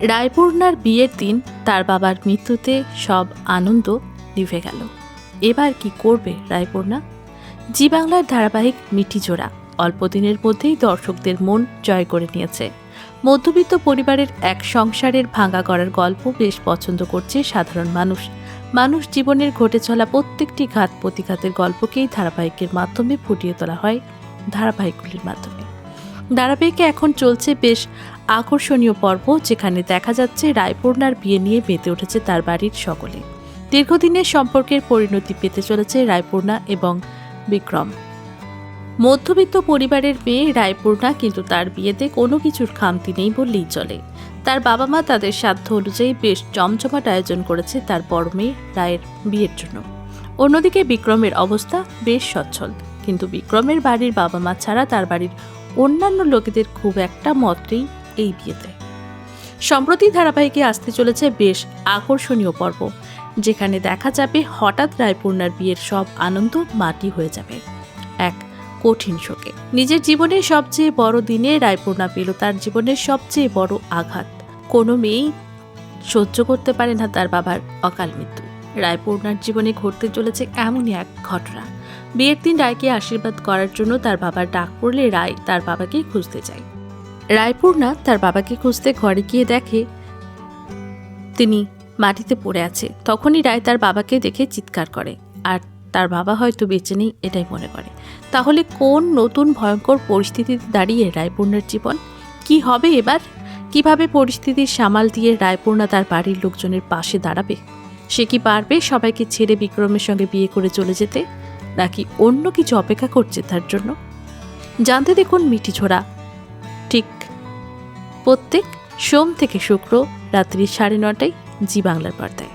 রায়পূর্ণার বিয়ের দিন তার বাবার মৃত্যুতে সব আনন্দ নিভে গেল। এবার কি করবে রায়পূর্ণা জি বাংলার ধারাবাহিক মিটি জোড়া অল্প দিনের মধ্যেই দর্শকদের মন জয় করে নিয়েছে। মধ্যবিত্ত পরিবারের এক সংসারের ভাঙা করার গল্প বেশ পছন্দ করছে সাধারণ মানুষ। মানুষ জীবনের ঘটে চলা প্রত্যেকটি ঘাত প্রতিঘাতের গল্পকেই ধারাবাহিকের মাধ্যমে ফুটিয়ে তোলা হয় ধারাবাহিকগুলির মাধ্যমে। ধারাবাহিকে এখন চলছে বেশ আকর্ষণীয় পর্ব, যেখানে দেখা যাচ্ছে রায়পূর্ণার বিয়ে নিয়ে মেতে উঠেছে তার বাড়ির সকলে। দীর্ঘদিনের সম্পর্কের পরিণতি পেতে চলেছে রায়পূর্ণা এবং বিক্রম। মধ্যবিত্ত পরিবারের মেয়ে রায়পূর্ণা কিন্তু তার বিয়েতে কোনো কিছুর খামতি নেই বললেই চলে। তার বাবা মা তাদের সাধ্য অনুযায়ী বেশ জমজমাট আয়োজন করেছে তার বড় মেয়ে রায়ের বিয়ের জন্য। অন্যদিকে বিক্রমের অবস্থা বেশ সচ্ছল। কিন্তু বিক্রমের বাড়ির বাবা মা ছাড়া তার বাড়ির অন্যান্য লোকেদের খুব একটা মত নেই এই বিয়েতে। সম্প্রতি ধারাবাহিকে আসতে চলেছে বেশ আকর্ষণীয় পর্ব, যেখানে দেখা যাবে হঠাৎ রায়পূর্ণার বিয়ের সব আনন্দ মাটি হয়ে যাবে। এক কঠিন শোকে। নিজের জীবনের সবচেয়ে বড় দিনে রায়পূর্ণা পেল তার জীবনের সবচেয়ে বড় আঘাত। কোনো মেয়েই সহ্য করতে পারে না তার বাবার অকাল মৃত্যু। রায়পূর্ণার জীবনে ঘটতে চলেছে এমনই এক ঘটনা। বিয়ের দিন রায়কে আশীর্বাদ করার জন্য তার বাবার ডাক পড়লে রায় তার বাবাকে খুঁজতে যায়। রায়পূর্ণা তার বাবাকে খুঁজতে ঘরে গিয়ে দেখে তিনি মাটিতে পড়ে আছে। তখনই রায় তার বাবাকে দেখে চিৎকার করে, আর তার বাবা হয়তো বেঁচে নেই এটাই মনে করে। তাহলে কোন নতুন ভয়ঙ্কর পরিস্থিতিতে দাঁড়িয়ে রায়পূর্ণার জীবন? কি হবে এবার? কীভাবে পরিস্থিতির সামাল দিয়ে রায়পূর্ণা তার বাড়ির লোকজনের পাশে দাঁড়াবে? সে কি পারবে সবাইকে ছেড়ে বিক্রমের সঙ্গে বিয়ে করে চলে যেতে? নাকি অন্য কিছু অপেক্ষা করছে তার জন্য? জানতে দেখুন মিঠি ছোড়া। ঠিক প্রত্যেক সোম থেকে শুক্র রাত্রি সাড়ে নটায় জি বাংলার পর্দায়